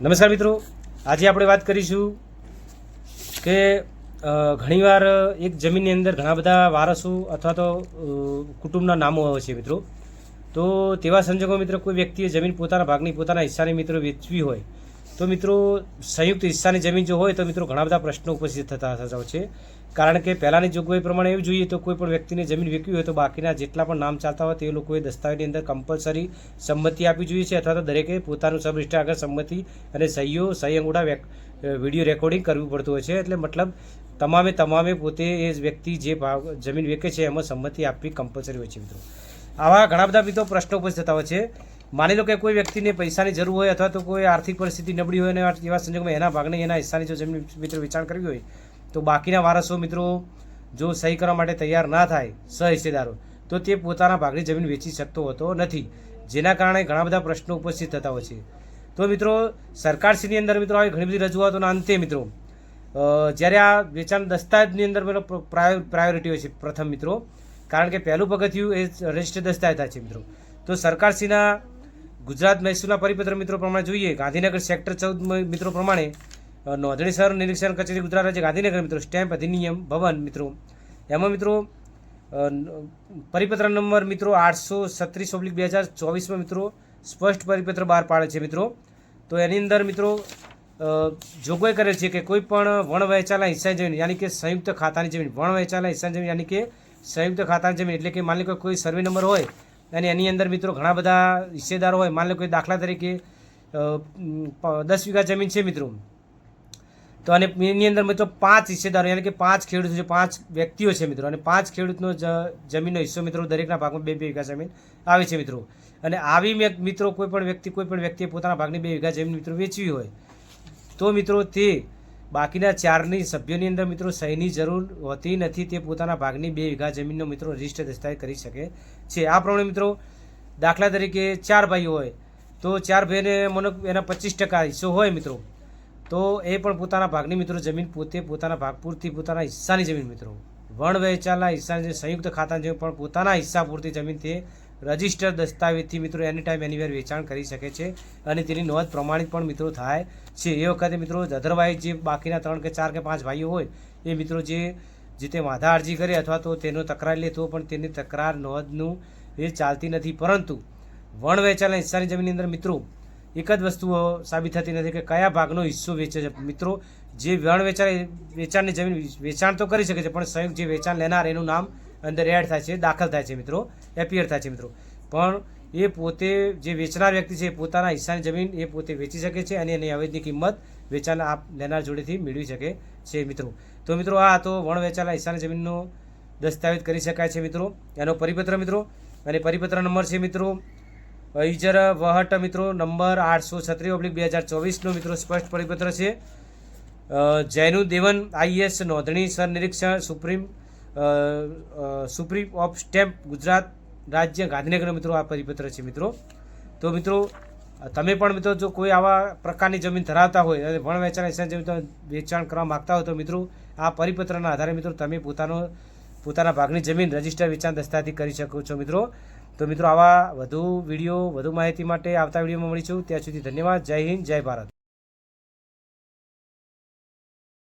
નમસ્કાર મિત્રો. આજે આપણે વાત કરીશું કે ઘણીવાર એક જમીનની અંદર ઘણા બધા વારસો અથવા તો કુટુંબના નામો હોય છે મિત્રો. તો તેવા સંજોગો મિત્રો કોઈ વ્યક્તિએ જમીન પોતાના ભાગની પોતાના હિસ્સાની મિત્રો વેચવી હોય તો મિત્રો, સંયુક્ત હિસ્સાની જમીન જો હોય તો મિત્રો ઘણા બધા પ્રશ્નો ઉપસ્થિત થતા થતા હોય છે. કારણ કે પહેલાંની જોગવાઈ પ્રમાણે એવું જોઈએ તો કોઈ પણ વ્યક્તિને જમીન વેચવી હોય તો બાકીના જેટલા પણ નામ ચાલતા હોય તે લોકોએ દસ્તાવેજની અંદર કમ્પલસરી સંમતિ આપવી જોઈએ છે અથવા તો દરેકે પોતાનું સબરજિસ્ટર આગળ સંમતિ અને સહીઓ, સહી અંગૂઠા વીડિયો રેકોર્ડિંગ કરવું પડતું હોય છે. એટલે મતલબ તમામે તમામે પોતે એ વ્યક્તિ જે ભાવ, જમીન વેચે છે એમાં સંમતિ આપવી કમ્પલસરી હોય છે મિત્રો. આવા ઘણા બધા મિત્રો પ્રશ્નો ઉપસ્થિત થતા હોય છે. માની લો કે કોઈ વ્યક્તિને પૈસાની જરૂર હોય અથવા તો કોઈ આર્થિક પરિસ્થિતિ નબળી હોય અને એવા સંજોગોમાં એના ભાગને એના હિસ્સાની જો જમીન મિત્રો વેચાણ કરવી હોય, તો બાકીના વારસો મિત્રો જો સહી કરવા માટે તૈયાર ના થાય, સહ હિસ્સેદારો, તો તે પોતાના ભાગની જમીન વેચી શકતો હોતો નથી. જેના કારણે ઘણા બધા પ્રશ્નો ઉપસ્થિત થતા હોય છે. તો મિત્રો, સરકારશ્રીની અંદર મિત્રો આવી ઘણી બધી રજૂઆતોના અંતે મિત્રો જ્યારે આ વેચાણ દસ્તાવેજની અંદર મિત્રો પ્રાયોરિટી હોય છે પ્રથમ મિત્રો, કારણ કે પહેલું પગથિયું એ રજિસ્ટર દસ્તાવેજ થાય છે મિત્રો. તો સરકારશ્રીના ગુજરાત મહેસૂલના પરિપત્ર મિત્રો પ્રમાણે જોઈએ, ગાંધીનગર સેક્ટર ચૌદ મિત્રો પ્રમાણે નોંધણી સર નિરીક્ષણ કચેરી ગુજરાત રાજ્ય ગાંધીનગર મિત્રો, સ્ટેમ્પ, અધિનિયમ, ભવન મિત્રો. એમાં મિત્રો પરિપત્ર નંબર મિત્રો આઠસો છત્રીસ ઓબ્લિક બે હજાર ચોવીસમાં મિત્રો સ્પષ્ટ પરિપત્ર બહાર પાડે છે મિત્રો. તો એની અંદર મિત્રો જોગવાઈ કરે છે કે કોઈ પણ વણ વહેંચાયેલા હિસ્સાની જમીન, યાની કે સંયુક્ત ખાતાની જમીન, વણ વહેંચાયેલા હિસ્સાની જમીન, યાની કે સંયુક્ત ખાતાની જમીન, એટલે કે માની લો કોઈ સર્વે નંબર હોય અને એની અંદર મિત્રો ઘણા બધા હિસ્સેદારો હોય, માની લો કે દાખલા તરીકે દસ વીઘા જમીન છે મિત્રો. તો અને એની અંદર મિત્રો પાંચ હિસ્સેદારો એટલે કે પાંચ ખેડૂતો છે, પાંચ વ્યક્તિઓ છે મિત્રો. અને પાંચ ખેડૂતનો જમીનનો હિસ્સો મિત્રો દરેકના ભાગમાં બે બે વીઘા જમીન આવે છે મિત્રો. અને આવી મિત્રો કોઈ પણ વ્યક્તિ, કોઈ પણ વ્યક્તિએ પોતાના ભાગની બે વીઘા જમીન મિત્રો વેચવી હોય, તો મિત્રો તે બાકીના ચારની સભ્યોની અંદર મિત્રો સહીની જરૂર હોતી નથી, તે પોતાના ભાગની બે વીઘા જમીનનો મિત્રો રજિસ્ટર દસ્તાવેજ કરી શકે છે. આ પ્રમાણે મિત્રો દાખલા તરીકે ચાર ભાઈઓ હોય, તો ચાર ભાઈને મને એના પચીસ ટકા હિસ્સો હોય મિત્રો, તો એ પણ પોતાના ભાગની મિત્રો જમીન પોતે પોતાના ભાગ પૂરતી પોતાના હિસ્સાની જમીન મિત્રો. વણ વહેંચાયેલા હિસ્સાની સંયુક્ત ખાતાની જમીન પણ પોતાના હિસ્સા પૂરતી જમીન તે રજિસ્ટર દસ્તાવેજથી મિત્રો એની ટાઈમ એનીવેર વેચાણ કરી શકે છે અને તેની નોંધ પ્રમાણિત પણ મિત્રો થાય છે. એ વખતે મિત્રો અધરવાઇઝ જે બાકીના ત્રણ કે ચાર કે પાંચ ભાઈઓ હોય, એ મિત્રો જે જે તે વાંધા અરજી કરે અથવા તો તેનો તકરાર લે તો પણ તેની તકરાર નોંધનું એ ચાલતી નથી. પરંતુ વણ વેચાયેલા હિસ્સાની જમીનની અંદર મિત્રો એક જ વસ્તુઓ સાબિત થતી નથી કે કયા ભાગનો હિસ્સો વેચે છે. મિત્રો જે વણ વેચાણ, વેચાણની જમીન વેચાણ તો કરી શકે છે, પણ સંયુક્ત જે વેચાણ લેનાર એનું નામ અંદર એડ થાય છે, દાખલ થાય છે મિત્રો એપિયર થાય છે મિત્રો. પણ એ પોતે જે વેચનાર વ્યક્તિ છે પોતાના હિસ્સાની જમીન એ પોતે વેચી શકે છે અને એની અવેજની કિંમત વેચાણ આપ લેનાર જોડેથી મેળવી શકે છે મિત્રો. તો મિત્રો, આ તો વણ વેચાણના હિસ્સાની જમીનનો દસ્તાવેજ કરી શકાય છે મિત્રો. એનો પરિપત્ર મિત્રો. અને પરિપત્ર નંબર છે મિત્રો ઇજર વહટ મિત્રો, નંબર આઠસો છત્રીસ ઓબ્લિક બે હજાર ચોવીસનો મિત્રો સ્પષ્ટ પરિપત્ર છે. જૈનુ દેવન આઈએસ નોંધણી સર નિરીક્ષણ supreme supreme of stamp Gujarat રાજ્ય ગાંધીનગરનો મિત્રો આ પરિપત્ર છે મિત્રો. તો મિત્રો, તમે પણ મિત્રો જો કોઈ આવા પ્રકારની જમીન ધરાવતા હોય, અને વણ વેચાણ જમીન વેચાણ કરવા માગતા હોય તો મિત્રો, આ પરિપત્રના આધારે મિત્રો તમે પોતાનો, પોતાના ભાગની જમીન રજિસ્ટર વેચાણ દસ્તાથી કરી શકો છો મિત્રો. તો મિત્રો, આવા વધુ વીડિયો, વધુ માહિતી માટે આવતા વિડીયોમાં મળીશું. ત્યાં સુધી ધન્યવાદ. જય હિન્દ, જય ભારત.